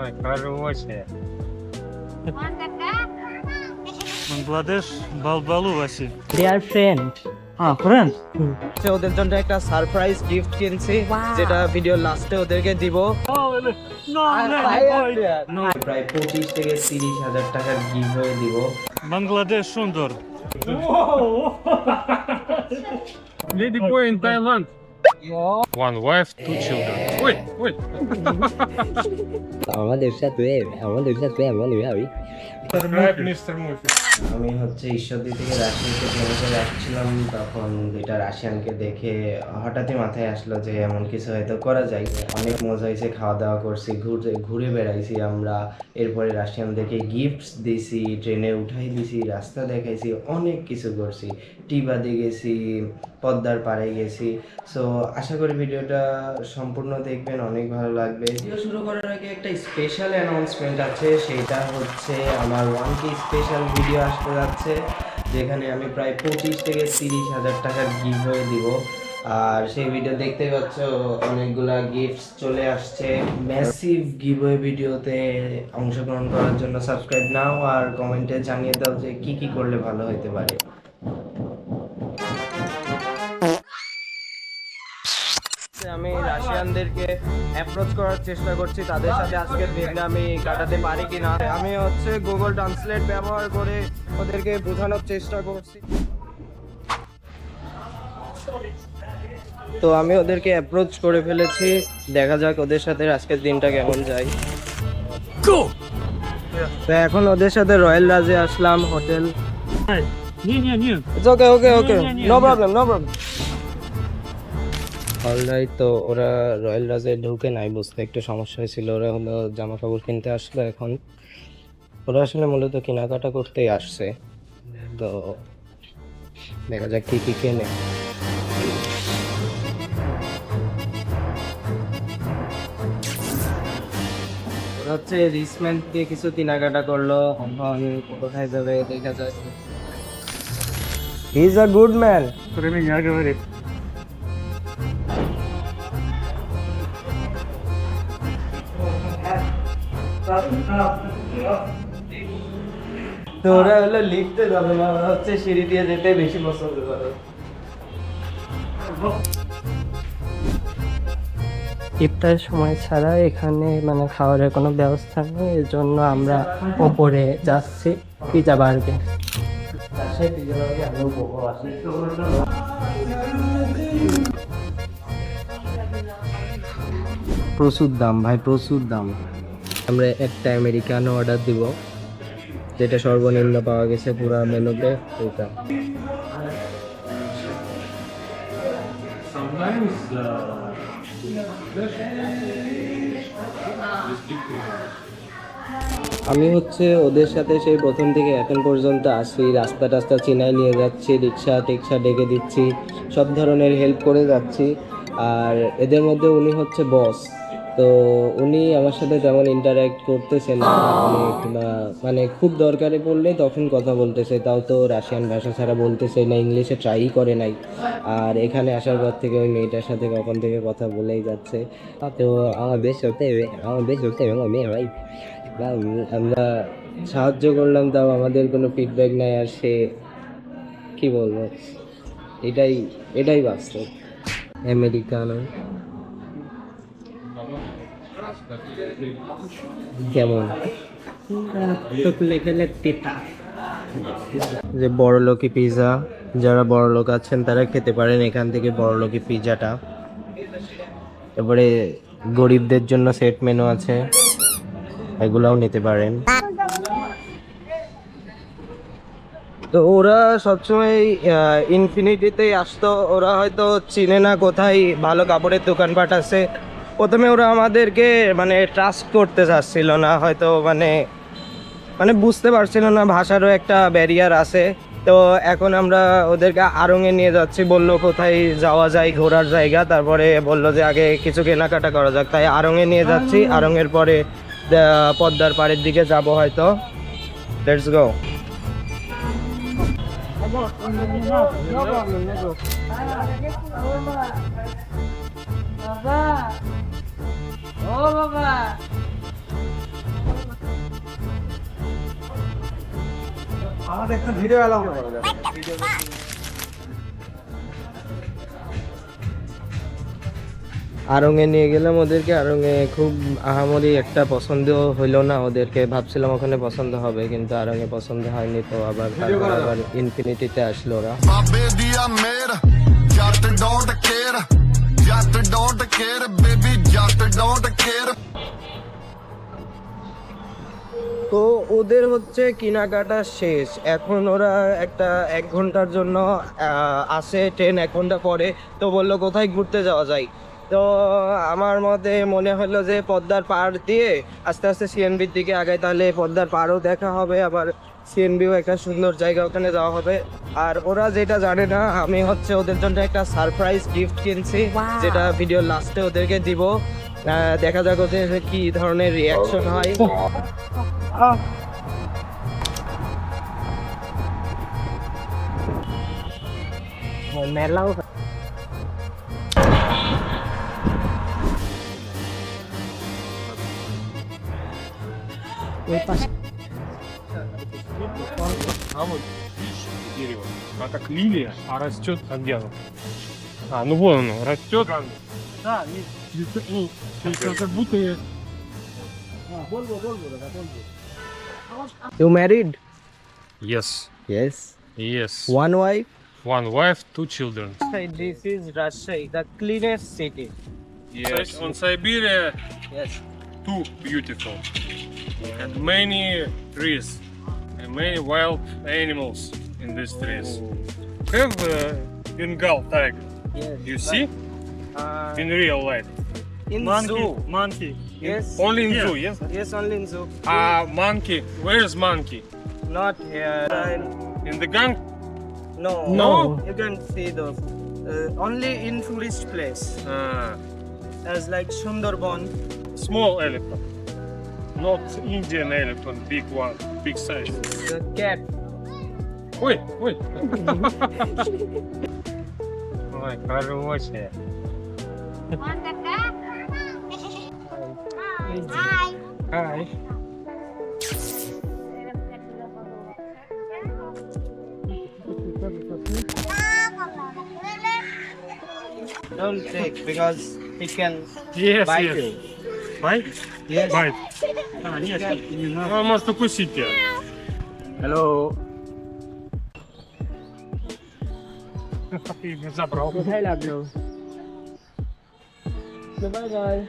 Ой, বাংলাদেশ বালবালু আছি দেয়ার ফ্রেন্ড হ্যাঁ ফ্রেন্ড সে ওদের জন্য একটা সারপ্রাইজ গিফট কিনছি যেটা ভিডিও লাস্টে ওদেরকে দিব। প্রায় পঁচিশ থেকে তিরিশ হাজার টাকার গিফট হয়ে দিব। বাংলাদেশ সুন্দর। Lady point in One wife, two children. Uy, uy. আমাদের সাথে আমাদের সাথে আমাদের আমি মিস্টার মুফি আমি হচ্ছে ঈশ্বরদী থেকে রাশিয়ানকে প্লেনে রাখছিলাম তখন এটা রাশিয়ানকে দেখে হঠাৎই মাথায় আসলো যে এমন কিছু হয়তো করা যায়। অনেক মজা হয়েছে খাওয়া দাওয়া করছি ঘুরে ঘুরে বেড়াইছি আমরা। এরপরে রাশিয়ান দেখে গিফটস দিছি ট্রেনে উঠাই দিছি রাস্তা দেখাইছি অনেক কিছু করছি। টিবাদে গেছি পদ্মার পাড়ে গেছি। সো আশা করি ভিডিওটা সম্পূর্ণ দেখবেন, অনেক ভালো লাগবে। ভিডিও শুরু করার আগে একটা স্পেশাল অ্যানাউন্সমেন্ট আছে, সেটা হচ্ছে আমার ওয়ান কে স্পেশাল ভিডিও আসতে যাচ্ছে, যেখানে আমি প্রায় পঁচিশ থেকে তিরিশ হাজার টাকার গিভ হয়ে দিব। আর সেই ভিডিও দেখতে পাচ্ছ, অনেকগুলা গিফটস চলে আসছে। ম্যাসিভ গিভওয়ে ভিডিওতে অংশগ্রহণ করার জন্য সাবস্ক্রাইব নাও, আর কমেন্টে জানিয়ে দাও যে কি কি করলে ভালো হতে পারে। আমি রাশিয়ানদেরকে অ্যাপ্রোচ করার চেষ্টা করছি। তাদের সাথে আজকের দিনটা আমি কাটাতে পারি কি না আমি হচ্ছে গুগল ট্রান্সলেট ব্যবহার করে ওদেরকে বোঝানোর চেষ্টা করছি। তো আমি ওদেরকে অ্যাপ্রোচ করে ফেলেছি। দেখা যাক ওদের সাথে আজকের দিনটা কেমন যায়। তো এখন ওদের সাথে রয়্যাল রাজে আসলাম hotel. Okay okay okay no problem no problem হলরাই তো ওরা রয়্যাল রাজে ঢুকে নাই বুঝতে একটু সমস্যা হয়েছিল। ওরা হলো জামা কাপড় কিনতে আসলো এখন। ওরা আসলে মূলত কেনাকাটা করতেই আসছে। তো দেখা যাক কী কী কেনে। ওরা হচ্ছে রিসমেন্ট দিয়ে কিছু কেনাকাটা করল। কোথায় যাবে দেখা যায় He's a good man. Screaming, you're তোরা হলো যাবে হচ্ছে সিঁড়ি দিয়ে যেতে বেশি পছন্দ করে। ইফতার সময় ছাড়া এখানে মানে খাওয়ারের কোনো ব্যবস্থা নেই এর জন্য আমরা ওপরে যাচ্ছি পিজা বার্গে প্রচুর দাম ভাই প্রচুর দাম। আমরা একটা আমেরিকানো অর্ডার দিব। যেটা সর্বনিম্ন পাওয়া গেছে পুরো মেনুতে ওইটা। Uh, আমি হচ্ছে ওদের সাথে সেই প্রথম থেকে এখন পর্যন্ত আসি রাস্তা টাস্তা চিনাই নিয়ে যাচ্ছি রিক্সা টিক্সা ডেকে দিচ্ছি সব ধরনের হেল্প করে যাচ্ছি। আর এদের মধ্যে উনি হচ্ছে বস তো উনি আমার সাথে তেমন ইন্টারাক্ট করতেছে না। অনেক মানে খুব দরকারে পড়লে তখন কথা বলতেছে। তাও তো রাশিয়ান ভাষা ছাড়া বলতেছে না, ইংলিশে ট্রাই করে নাই। আর এখানে আসার পর থেকে ওই মেয়েটার সাথে কখন থেকে কথা বলেই যাচ্ছে। তো আমার বেশ হতে আমার বেশ হতে মেয়ে ভাই। আমরা সাহায্য করলাম, তাও আমাদের কোনো ফিডব্যাক নাই, আর সে কি বলব? এটাই এটাই বাস্তব। আমেরিকানো কেমন? যে বড় লোকি পিৎজা যারা বড় লোক আছেন তারা খেতে পারেন এখান থেকে বড় লোকি পিৎজাটা এবারে গরিবদের জন্য সেট মেনু আছে, এগুলাও নিতে পারেন। তো ওরা সবসময় ইনফিনিটিতেই আসতো, ওরা হয়তো চিনে না কোথায় ভালো কাপড়ের দোকানপাট আছে। প্রথমে ওরা আমাদেরকে মানে ট্রাস্ট করতে চাচ্ছিল না হয়তো মানে মানে বুঝতে পারছিল না ভাষারও একটা ব্যারিয়ার আছে। তো এখন আমরা ওদেরকে আড়ংয়ে নিয়ে যাচ্ছি বলল কোথায় যাওয়া যায় ঘোরার জায়গা তারপরে বলল যে আগে কিছু কেনাকাটা করা যাক। তাই আড়ংয়ে নিয়ে যাচ্ছি আড়ংয়ের পরে পদ্মার পাড়ের দিকে যাব হয়তো। লেটস গো ও একটা ভিডিও আরঙে নিয়ে গেলাম ওদেরকে। আরঙে খুব আহামরি একটা পছন্দ হইল না ওদেরকে। ভাবছিলাম ওখানে পছন্দ হবে কিন্তু আরঙে পছন্দ হয়নি তো। আবার আবার ইনফিনিটিতে আসলো ওরা। কেয়ার ডোন্ট কেয়ার তো ওদের হচ্ছে কেনাকাটা শেষ। এখন ওরা একটা এক ঘণ্টার জন্য আসে ট্রেন এক ঘণ্টা পরে। তো বলল কোথায় ঘুরতে যাওয়া যায়? তো আমার মতে মনে হলো যে পদ্মার পাড় দিয়ে আস্তে আস্তে সিএনবির দিকে আগায় তাহলে পদ্মার পাড়ও দেখা হবে। আবার সিএনবিও একটা সুন্দর জায়গা ওখানে যাওয়া হবে। আর ওরা যেটা জানে না আমি হচ্ছে ওদের জন্য একটা সারপ্রাইজ গিফট কিনছি। যেটা ভিডিও লাস্টে ওদেরকে দিব। দেখা যাক ওদের কি ধরনের রিয়াকশন হয় মেলাও ওই পাশে А вот видишь, дерево, а как лилия, а растет, а где оно? А, ну вон оно, растет. Да, Volvo, Volvo, Volvo. You married? Yes. Yes. Yes. One wife? One wife, two children. This is Russia, the cleanest city. Yes. On Siberia, Yes. too beautiful. And many trees, and many wild animals in these trees. Oh. Have uh, Bengal tiger. Yes. You see? uh, in real life. in monkey, zoo. monkey. Yes. Only in Yeah. zoo, yes. Yes, only in zoo. Ah, monkey. Where is monkey? Not here. In the gang? No. No. You can see those. Uh, only in tourist place. Ah, As like Sundarban. small elephant. Not Indian elephant, big one, big size. The cat. Ой, ой. Ой, хорошая. Hi. Hi. Don't take because he can yes, bite yes. you. Bite? Yes. Bite. Ah, hello. Bye bye.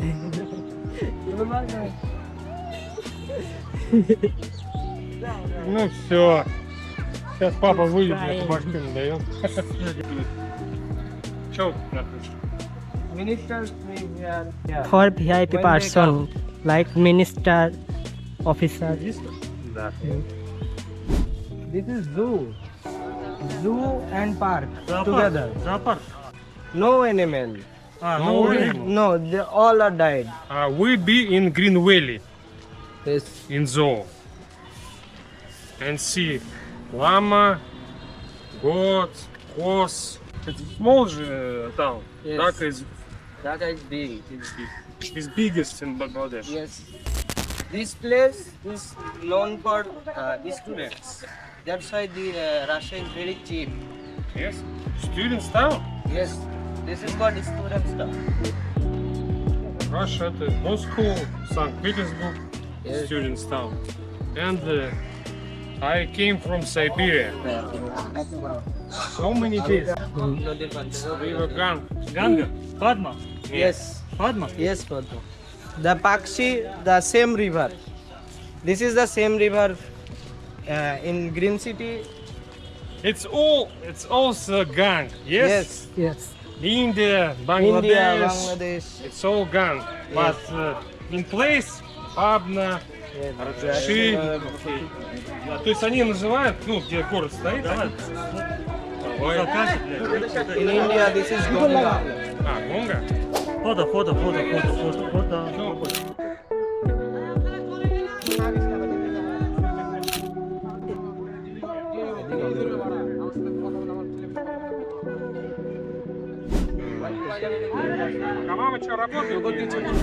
Ну все. Сейчас папа выйдет, я башку не дает. For VIP person, like minister, officer. This is zoo. Zoo and park together. No animal. Ah, no. No, they all are died. Uh, we be in Green Valley, Yes. in zoo, and see llama, goat, horse. It's small uh, town. Yes. That is. That is big. It's big. It's biggest in Bangladesh. Yes. This place is known for uh, students. That's why the uh, Russia is very cheap. Yes. Students town. Yes. This is called Studentstown. Russia, the Moscow, St. Petersburg, yes. town. And uh, I came from Siberia. So many days. We were gone. Ganga? Padma? Yes. Padma? Yes, Padma. The Pakshi, the same river. This is the same river uh, in Green City. It's all, it's also gang, yes? Yes, yes. India, Bangladesh. India, Bangladesh. It's all gang. But uh, in place, Pabna, Раджаши. То есть они называют, ну, где город стоит. Ой. Закажи, блядь. In India, this is Ganga. А, Гонга? Фото, фото, фото, фото, фото, фото.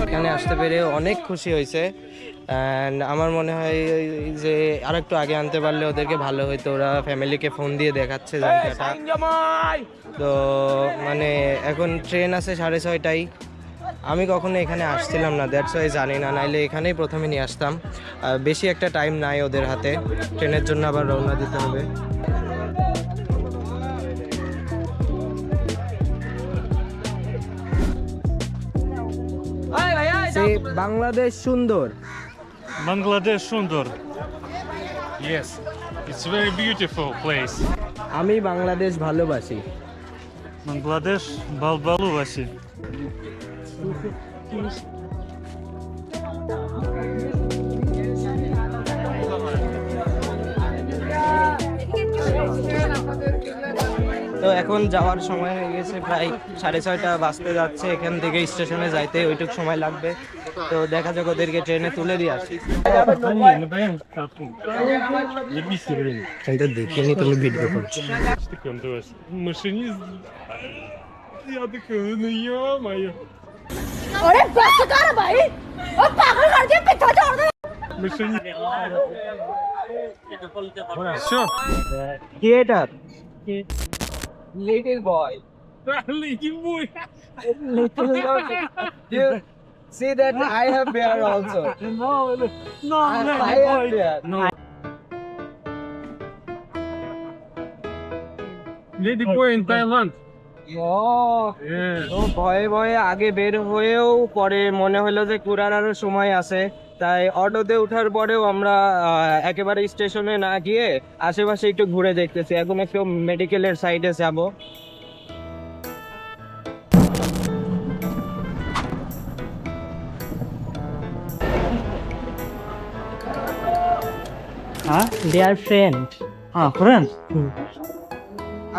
এখানে আসতে পেরে অনেক খুশি হয়েছে। And আমার মনে হয় যে আর একটু আগে আনতে পারলে ওদেরকে ভালো হতো ওরা ফ্যামিলিকে ফোন দিয়ে দেখাচ্ছে জায়গাটা তো মানে এখন ট্রেন আছে সাড়ে ছয়টায়। আমি কখনো এখানে আসছিলাম না দ্যাটস ওয়াই জানি না। নাইলে এখানেই প্রথমে নিয়ে আসতাম। আর বেশি একটা টাইম নাই ওদের হাতে। ট্রেনের জন্য আবার রওনা দিতে হবে। বাংলাদেশ সুন্দর। বাংলাদেশ সুন্দর। Yes it's very beautiful place আমি বাংলাদেশ ভালোবাসি। বাংলাদেশ ভালোবাসি এখন যাওয়ার সময় হয়ে গেছে প্রায় সাড়ে ছয়টা বাজতে যাচ্ছে এখান থেকে স্টেশনে যাইতে ওইটুক সময় লাগবে। তো দেখা যাক ওদেরকে ট্রেনে তুলে দিয়ে আসি। এটা তুমি video little boy. little boy. little boy. You see that I have beard also. No, no, no. I, have beard. No. Little boy in Thailand. ভয়ে ভয়ে আগে বের হয়েও পরে মনে হলো যে কুরানারও সময় আছে তাই অটোতে ওঠার পরেও আমরা আহ, একেবারে স্টেশনে না গিয়ে আশেপাশে একটু ঘুরে দেখতেছি। এখন একটু মেডিকেলের সাইডে যাব।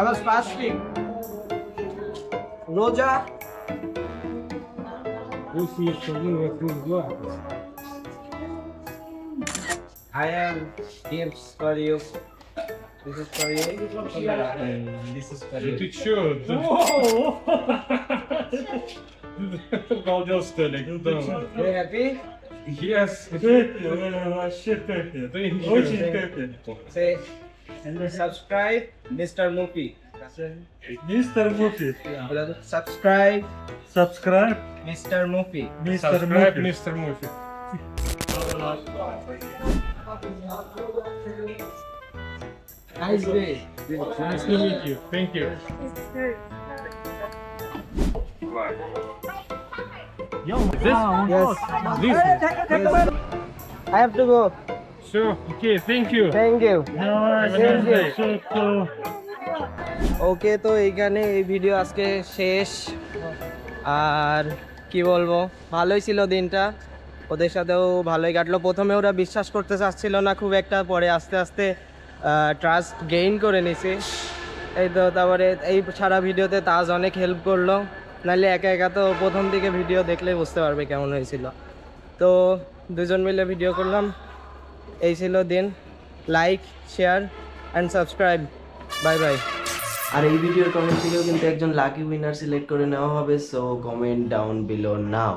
was fasting. রোজা। I have gifts for you. This is for you. And this is for you. Ты чё? Обалдел, что ли? You happy? Yes. Вообще хэппи. Thank you. Очень хэппи. Say subscribe, Mr. Mufi. Мистер Муфи. Subscribe, Subscribe. Mr. Mufi. Мистер Subscribe, Муфи. Mr. Muffy. Nice day. Nice to meet you. Thank you. Yo, is this? Yes. This yes. I have to go. Sure. Okay. Thank you. Thank you. No, thank you. Sure, sure. ওকে তো এইখানে এই video আজকে শেষ আর কি বলব ভালোই ছিল দিনটা ওদের সাথেও ভালোই কাটলো। প্রথমে ওরা বিশ্বাস করতে চাচ্ছিল না, খুব একটা, পরে আস্তে আস্তে ট্রাস্ট গেইন করে নিছি। এই তো তারপরে এই সারা ভিডিওতে তাজ অনেক হেল্প করল। নাহলে একা একা তো প্রথম দিকে ভিডিও দেখলেই বুঝতে পারবে কেমন হয়েছিল। তো দুজন মিলে ভিডিও করলাম। এই ছিল দিন। Like share and subscribe bye bye আর এই ভিডিওর কমেন্ট থেকেও কিন্তু একজন লাকি উইনার সিলেক্ট করে নেওয়া হবে so comment down below now